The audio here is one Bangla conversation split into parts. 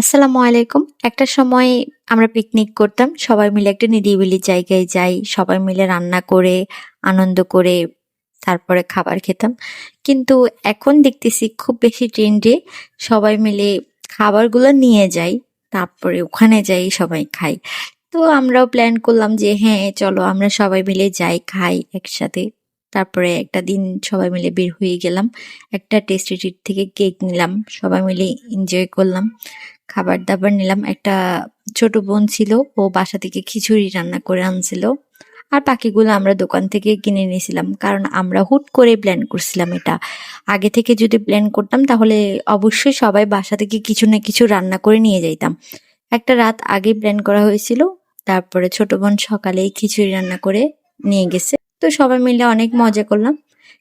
আসসালামু আলাইকুম। একটা সময় আমরা পিকনিক করতাম, সবাই মিলে একটা নিরিবিলি জায়গায় যাই, সবাই মিলে রান্না করে, আনন্দ করে, তারপরে খাবার খেতাম। কিন্তু এখন দেখতেছি খুব বেশি ট্রেন্ডে সবাই মিলে খাবারগুলো নিয়ে যাই, তারপরে ওখানে যাই, সবাই খাই। তো আমরাও প্ল্যান করলাম যে হ্যাঁ চলো আমরা সবাই মিলে যাই, খাই একসাথে। তারপরে একটা দিন সবাই মিলে বের হয়ে গেলাম, একটা টেস্টি ট্রিট থেকে কেক নিলাম, সবাই মিলে এনজয় করলাম। খাবার দাবার নিলাম। একটা ছোট বোন ছিল, ও বাসা থেকে খিচুড়ি রান্না করে আনছিল। আর পাখিগুলো আমরা দোকান থেকে কিনে নিয়েছিলাম, কারণ আমরা হুট করে প্ল্যান করছিলাম এটা। আগে থেকে যদি প্ল্যান করতাম, তাহলে অবশ্যই সবাই বাসা থেকে কিছু না কিছু রান্না করে নিয়ে যাইতাম। একটা রাত আগে প্ল্যান করা হয়েছিল, তারপরে ছোট বোন সকালেই খিচুড়ি রান্না করে নিয়ে গেছে। তো সবাই মিলে অনেক মজা করলাম।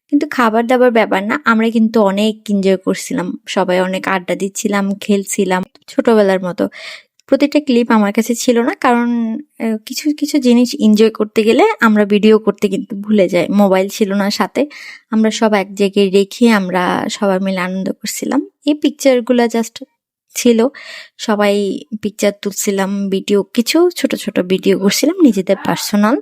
কিন্তু খাবার দাবার ব্যাপার না, আমরা কিন্তু অনেক এনজয় করছিলাম। সবাই অনেক আড্ডা দিচ্ছিলাম, খেলছিলাম ছোটবেলার মতো। প্রতিটা ক্লিপ আমার কাছে ছিল না, কারণ কিছু কিছু জিনিস এনজয় করতে গেলে আমরা ভিডিও করতে কিন্তু ভুলে যাই। মোবাইল ছিল না সাথে। আমরা সব এক জায়গায় রেখে আমরা সবাই মিলে আনন্দ করছিলাম। এই পিকচারগুলো জাস্ট ছিল। সবাই পিকচার তুলছিলাম ভিডিও কিছু ছোট ছোট ভিডিও করছিলাম নিজেদের পার্সোনাল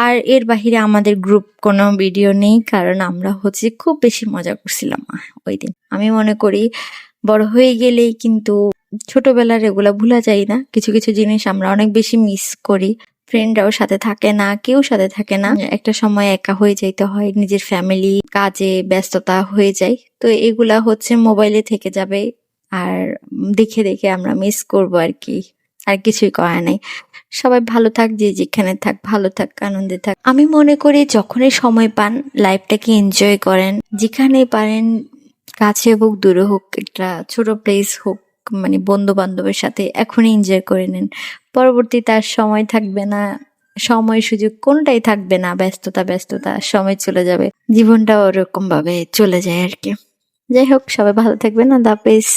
আর এর বাহিরে আমাদের গ্রুপ কোনো ভিডিও নেই, কারণ আমরা হচ্ছে খুব বেশি মজা করছিলাম ওই দিন। আমি মনে করি বড় হয়ে গেলেই কিন্তু ছোটবেলার এগুলা ভুলা যায় না। কিছু কিছু জিনিস আমরা অনেক বেশি মিস করি। ফ্রেন্ডরাও সাথে থাকে না, কেউ সাথে থাকে না। একটা সময় একা হয়ে যাইতে হয়, নিজের ফ্যামিলি কাজে ব্যস্ততা হয়ে যায়। তো এগুলা হচ্ছে মোবাইলে থেকে যাবে, আর দেখে দেখে আমরা মিস করব আর কি। আর কিছুই করা নাই। সবাই ভালো থাক, যে যেখানে থাক, ভালো থাক, আনন্দে থাক। আমি মনে করি যখনই সময় পান লাইফটাকে এনজয় করেন। যেখানে পারেন, কাছে হোক, দূরে হোক, একটা ছোট প্লেস হোক মানে বন্ধু বান্ধবের সাথে এখনই এনজয় করে নিন। পরবর্তী তার সময় থাকবে না, সময় সুযোগ কোনটাই থাকবে না, ব্যস্ততা ব্যস্ততা, সময় চলে যাবে। জীবনটা ওরকম ভাবে চলে যায় আর কি। যাই হোক, সবাই ভালো থাকবেন, আল্লাহ হাফেজ।